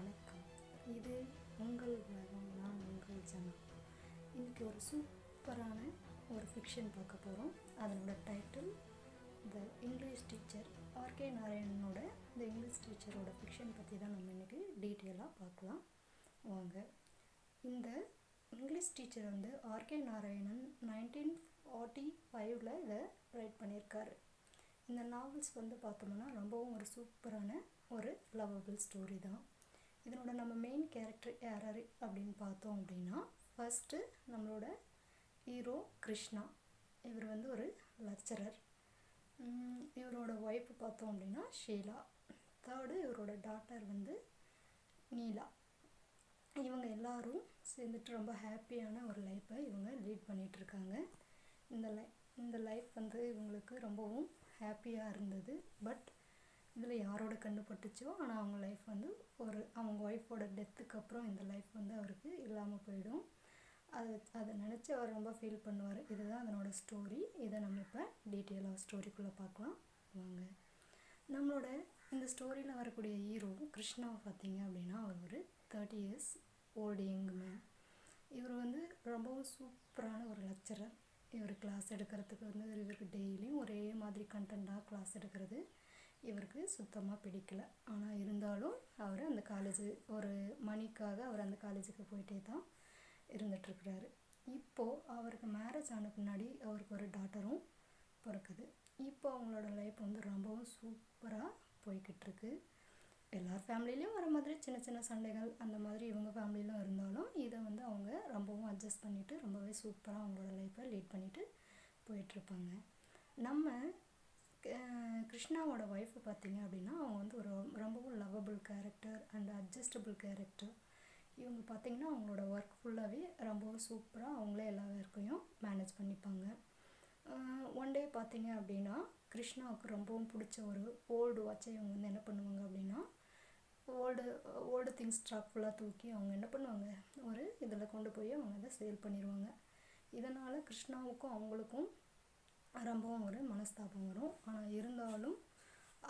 வணக்கம். இது உங்கள் உலகம் நான் உங்கள் ஜனா இன்றைக்கி ஒரு சூப்பரான ஒரு ஃபிக்ஷன் பார்க்க போகிறோம் அதனோட title the English teacher R நாராயணனோட இந்த இங்கிலீஷ் டீச்சரோட ஃபிக்ஷன் பற்றி தான் நம்ம இன்றைக்கி டீட்டெயிலாக பார்க்கலாம். வாங்க. இந்த இங்கிலீஷ் டீச்சர் வந்து ஆர்கே நாராயணன் நைன்டீன் ஃபார்ட்டி ஃபைவ்ல இதை ரைட் பண்ணியிருக்காரு. இந்த நாவல்ஸ் வந்து பார்த்தோம்னா ரொம்பவும் ஒரு சூப்பரான ஒரு லவ்வபிள் ஸ்டோரி தான். இதனோட நம்ம மெயின் கேரக்டர் யார் அப்படின்னு பார்த்தோம் அப்படின்னா ஃபஸ்ட்டு நம்மளோட ஹீரோ கிருஷ்ணா. இவர் வந்து ஒரு லெக்சரர் இவரோட ஒய்ஃப் பார்த்தோம் அப்படின்னா ஷீலா. தேர்டு இவரோட டாட்டர் வந்து நீலா. இவங்க எல்லாரும் சேர்ந்துட்டு ரொம்ப ஹாப்பியான ஒரு லைஃப்பை இவங்க லீட் பண்ணிகிட்ருக்காங்க இந்த லை இந்த லைஃப் வந்து இவங்களுக்கு ரொம்பவும் ஹாப்பியாக இருந்தது. பட் இதில் யாரோட கண்டுபட்டுச்சோ ஆனால் அவங்க லைஃப் வந்து ஒரு அவங்க ஒய்ஃபோட டெத்துக்கு அப்புறம் இந்த லைஃப் வந்து அவருக்கு இல்லாமல் போயிடும். அது அதை நினச்சி அவர் ரொம்ப ஃபீல் பண்ணுவார். இதுதான் அதனோட ஸ்டோரி இதை நம்ம இப்போ டீட்டெயிலாக ஸ்டோரிக்குள்ளே பார்க்கலாம். வாங்க. நம்மளோட இந்த ஸ்டோரியில் வரக்கூடிய ஹீரோ கிருஷ்ணாவை பார்த்தீங்க அப்படின்னா அவர் ஒரு thirty years old young man இவர் வந்து ரொம்பவும் சூப்பரான ஒரு லெக்சரர் இவர் கிளாஸ் எடுக்கிறதுக்கு வந்து இவருக்கு டெய்லியும் ஒரே மாதிரி கண்டென்ட்டாக கிளாஸ் எடுக்கிறது. இவருக்கு சுத்தமாக பிடிக்கல. ஆனால் இருந்தாலும் அவர் அந்த காலேஜு ஒரு மணிக்காக அவர் அந்த காலேஜுக்கு போயிட்டே தான் இருந்துகிட்ருக்கிறாரு இப்போது அவருக்கு மேரேஜ் ஆன பின்னாடி அவருக்கு ஒரு டாட்டரும் பிறக்குது. இப்போ அவங்களோட லைஃப் வந்து ரொம்பவும் சூப்பராக போய்கிட்டுருக்கு. எல்லார் ஃபேமிலிலையும் வர மாதிரி சின்ன சின்ன சண்டைகள் அந்த மாதிரி இவங்க ஃபேமிலியிலும் இருந்தாலும் இதை வந்து அவங்க ரொம்பவும் அட்ஜஸ்ட் பண்ணிவிட்டு ரொம்பவே சூப்பராக அவங்களோட லைஃப்பை லீட் பண்ணிவிட்டு போயிட்டுருப்பாங்க. நம்ம கிருஷ்ணாவோட ஒய்ஃபை பார்த்தீங்க அப்படின்னா அவங்க வந்து ஒரு ரொம்பவும் lovable character and adjustable character இவங்க பார்த்திங்கன்னா அவங்களோட ஒர்க் ஃபுல்லாகவே ரொம்பவும் சூப்பராக அவங்களே எல்லா ஒர்க்கையும் மேனேஜ் பண்ணிப்பாங்க. ஒன் டே பார்த்தீங்க அப்படின்னா கிருஷ்ணாவுக்கு ரொம்பவும் பிடிச்ச ஒரு ஓல்டு வாட்சை இவங்க வந்து என்ன பண்ணுவாங்க அப்படின்னா ஓல்டு ஓல்டு திங்ஸ் ஸ்டாக் ஃபுல்லாக தூக்கி அவங்க என்ன பண்ணுவாங்க? ஒரு இதில் கொண்டு போய் அவங்க அதை சேல் பண்ணிடுவாங்க இதனால் கிருஷ்ணாவுக்கும் அவங்களுக்கும் ரொம்பவும் ஒரு மனஸ்தாபம் வரும். ஆனால் இருந்தாலும்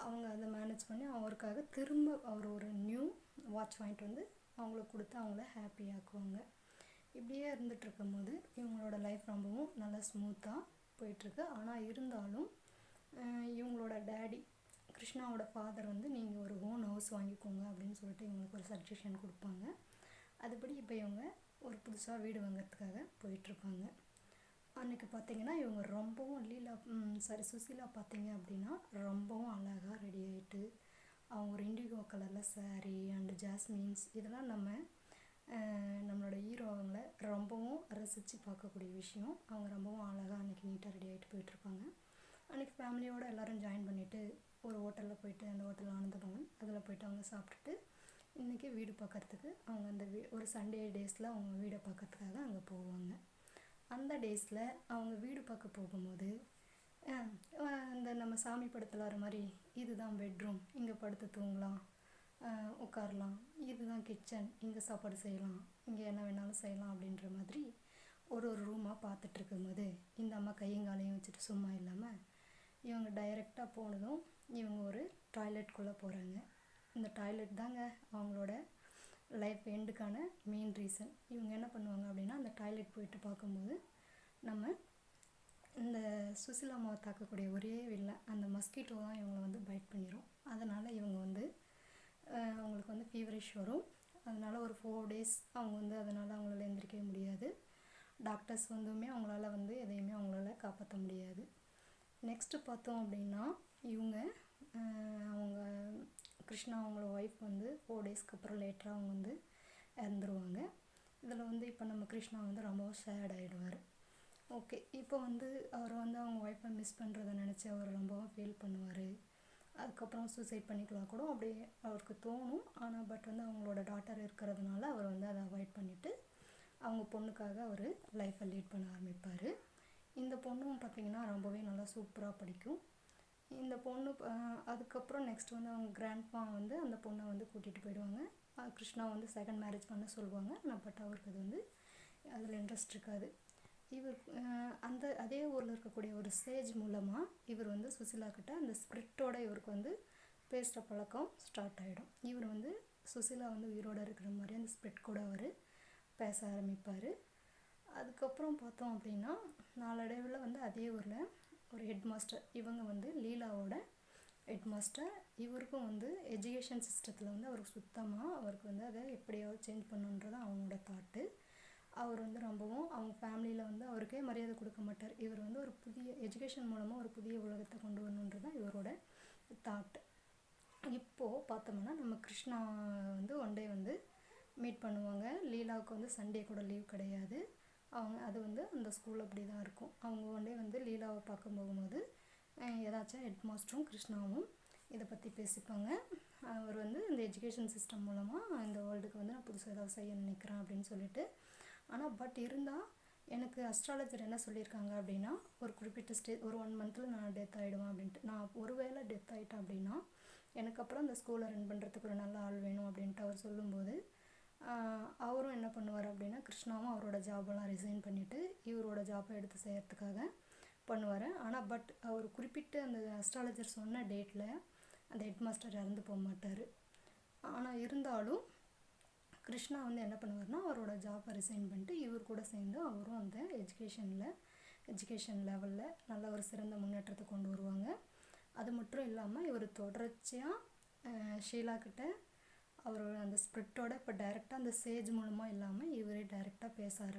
அவங்க அதை மேனேஜ் பண்ணி அவருக்காக திரும்ப அவர் ஒரு நியூ வாட்ச் வாங்கிட்டு வந்து அவங்களுக்கு கொடுத்து அவங்கள ஹாப்பியாக்குவாங்க இப்படியே இருந்துகிட்ருக்கும் போது இவங்களோட லைஃப் ரொம்பவும் நல்லா ஸ்மூத்தாக போயிட்டுருக்கு. ஆனால் இருந்தாலும் இவங்களோட டேடி கிருஷ்ணாவோட ஃபாதர் வந்து நீங்கள் ஒரு ஓன் ஹவுஸ் வாங்கிக்கோங்க அப்படின்னு சொல்லிட்டு இவங்களுக்கு ஒரு சஜஷன் கொடுப்பாங்க. அதுபடி இப்போ இவங்க ஒரு புதுசாக வீடு வாங்கிறதுக்காக போயிட்டுருப்பாங்க அன்றைக்கி பார்த்தீங்கன்னா இவங்க ரொம்பவும் லீலா சாரி சுசீலா பார்த்தீங்க அப்படின்னா ரொம்பவும் அழகாக ரெடி ஆகிட்டு அவங்க ஒரு இண்டிகோ கலரில் சாரீ அண்டு ஜாஸ்மின்ஸ் இதெல்லாம் நம்ம நம்மளோட ஹீரோ அவங்கள ரொம்பவும் ரசித்து பார்க்கக்கூடிய விஷயம். அவங்க ரொம்பவும் அழகாக அன்றைக்கி நீட்டாக ரெடி ஆகிட்டு போயிட்டுருப்பாங்க அன்றைக்கி ஃபேமிலியோடு எல்லோரும் ஜாயின் பண்ணிவிட்டு ஒரு ஹோட்டலில் போயிட்டு அந்த ஹோட்டலில் ஆனந்தபவன் அதில் போயிட்டு அவங்க சாப்பிட்டுட்டு இன்றைக்கி வீடு பார்க்குறதுக்கு அவங்க அந்த வீ ஒரு சண்டே டேஸில் அவங்க வீடை பார்க்கறதுக்காக அங்கே போவாங்க. அந்த டேஸில் அவங்க வீடு பார்க்க போகும்போது இந்த நம்ம சாமி படத்தில் வர மாதிரி இதுதான் பெட்ரூம் இங்கே படுத்து தூங்கலாம் உட்காரலாம் இதுதான் கிச்சன் இங்கே சாப்பாடு செய்யலாம் இங்கே என்ன வேணாலும் செய்யலாம் அப்படின்ற மாதிரி ஒரு ஒரு ரூமாக பார்த்துட்ருக்கும் போது இந்த அம்மா கையங்காலையும் வச்சுட்டு சும்மா இல்லாமல் இவங்க டைரெக்டாக போனதும் இவங்க ஒரு டாய்லெட்குள்ளே போகிறாங்க இந்த டாய்லெட் தாங்க அவங்களோட லைஃப் எண்டுக்கான மெயின் ரீசன் இவங்க என்ன பண்ணுவாங்க அப்படின்னா அந்த டாய்லெட் போயிட்டு பார்க்கும்போது நம்ம இந்த சுசிலாமாவை தாக்கக்கூடிய ஒரே வில்லை அந்த மஸ்கிட்டோ தான் இவங்களை வந்து பைட் பண்ணிடும் அதனால் இவங்க வந்து அவங்களுக்கு வந்து ஃபீவரிஷ் வரும். அதனால் ஒரு ஃபோர் டேஸ் அவங்க வந்து அதனால் அவங்களால எந்திரிக்கவே முடியாது. டாக்டர்ஸ் வந்துமே அவங்களால வந்து எதையுமே அவங்களால காப்பாற்ற முடியாது. நெக்ஸ்ட்டு பார்த்தோம் அப்படின்னா இவங்க அவங்க கிருஷ்ணா அவங்கள ஒய்ஃப் வந்து ஃபோர் டேஸ்க்கு அப்புறம் லேட்டராக அவங்க வந்து இறந்துருவாங்க. இதில் வந்து இப்போ நம்ம கிருஷ்ணா வந்து ரொம்ப சேட் ஆகிடுவார் ஓகே இப்போ வந்து அவர் வந்து அவங்க ஒய்ஃபை மிஸ் பண்ணுறதை நினச்சி அவர் ரொம்பவும் ஃபீல் பண்ணுவார். அதுக்கப்புறம் சூசைட் பண்ணிக்கலாம் கூட அப்படி அவருக்கு தோணும். ஆனால் பட் வந்து அவங்களோட டாட்டர் இருக்கிறதுனால அவர் வந்து அதை அவாய்ட் பண்ணிவிட்டு அவங்க பொண்ணுக்காக அவர் லைஃப்பை லீட் பண்ண ஆரம்பிப்பார். இந்த பொண்ணும் பார்த்திங்கன்னா ரொம்பவே நல்லா சூப்பராக படிக்கும். இந்த பொண்ணு அதுக்கப்புறம் நெக்ஸ்ட் வந்து அவங்க கிராண்ட்மா வந்து அந்த பொண்ணை வந்து கூட்டிகிட்டு போயிடுவாங்க. கிருஷ்ணா வந்து செகண்ட் மேரேஜ் பண்ண சொல்லுவாங்க. ஆனால் பட் அவருக்கு அது வந்து அதில் இன்ட்ரெஸ்ட் இருக்காது. இவர் அந்த அதே ஊரில் இருக்கக்கூடிய ஒரு ஸ்டேஜ் மூலமாக இவர் வந்து சுசிலா கிட்ட அந்த ஸ்பிரிட்டோட இவருக்கு வந்து பேசுகிற பழக்கம் ஸ்டார்ட் ஆகிடும் இவர் வந்து சுசிலா வந்து உயிரோடு இருக்கிற மாதிரி அந்த ஸ்பிரிட் கூட அவர் பேச ஆரம்பிப்பார். அதுக்கப்புறம் பார்த்தோம் அப்படின்னா நாளடைவில் வந்து அதே ஊரில் ஒரு ஹெட் மாஸ்டர் இவங்க வந்து லீலாவோட ஹெட் மாஸ்டர் இவருக்கும் வந்து எஜுகேஷன் சிஸ்டத்தில் வந்து அவருக்கு சுத்தமாக அவருக்கு வந்து அதை எப்படியாவது சேஞ்ச் பண்ணுன்றது அவங்களோட தாட்டு அவர் வந்து ரொம்பவும் அவங்க ஃபேமிலியில் வந்து அவருக்கே மரியாதை கொடுக்க மாட்டார். இவர் வந்து ஒரு புதிய எஜுகேஷன் மூலமாக ஒரு புதிய உலகத்தை கொண்டு வரணுன்றது தான் இவரோட தாட் இப்போது பார்த்தோம்னா நம்ம கிருஷ்ணா வந்து ஒன் டே வந்து மீட் பண்ணுவாங்க. லீலாவுக்கு வந்து சண்டே கூட லீவ் கிடையாது. அவங்க அது வந்து அந்த ஸ்கூல் அப்படி தான் இருக்கும். அவங்க ஒன்றே வந்து லீலாவை பார்க்க போகும்போது ஏதாச்சும் ஹெட் மாஸ்டரும் கிருஷ்ணாவும் இதை பற்றி பேசிப்பாங்க. அவர் வந்து இந்த எஜுகேஷன் சிஸ்டம் மூலமாக இந்த வேர்ல்டுக்கு வந்து நான் புதுசாக ஏதாவது செய்ய நினைக்கிறேன் அப்படின்னு சொல்லிட்டு. ஆனால் பட் இருந்தால் எனக்கு அஸ்ட்ராலஜர் என்ன சொல்லியிருக்காங்க அப்படின்னா ஒரு குறிப்பிட்ட ஸ்டே ஒரு ஒன் மந்தில் நான் டெத் ஆகிடுவேன் அப்படின்ட்டு. நான் ஒருவேளை டெத் ஆகிட்டேன் அப்படின்னா எனக்கு அப்புறம் அந்த ஸ்கூலை ரன் பண்ணுறதுக்கு ஒரு நல்ல ஆள் வேணும் அப்படின்ட்டு அவர் சொல்லும்போது அவரும் என்ன பண்ணுவார் அப்படின்னா கிருஷ்ணாவும் அவரோட ஜாபெல்லாம் ரிசைன் பண்ணிவிட்டு இவரோட ஜாப்பை எடுத்து செய்கிறதுக்காக பண்ணுவார். ஆனால் பட் அவர் குறிப்பிட்ட அந்த அஸ்ட்ராலஜர் சொன்ன டேட்டில் அந்த ஹெட் மாஸ்டர் இறந்து போக மாட்டார். ஆனால் இருந்தாலும் கிருஷ்ணா வந்து என்ன பண்ணுவார்னா அவரோட ஜாப்பை ரிசைன் பண்ணிட்டு இவர் கூட சேர்ந்து அவரும் அந்த எஜுகேஷனில் எஜுகேஷன் லெவலில் நல்ல ஒரு சிறந்த முன்னேற்றத்தை கொண்டு வருவாங்க. அது மட்டும் இல்லாமல் இவர் தொடர்ச்சியாக ஷீலா கிட்ட அவரோட அந்த ஸ்பிரிட்டோட இப்போ டைரெக்டாக அந்த சேஜ் மூலமாக இல்லாமல் இவரே டைரெக்டாக பேச ஆரம்பி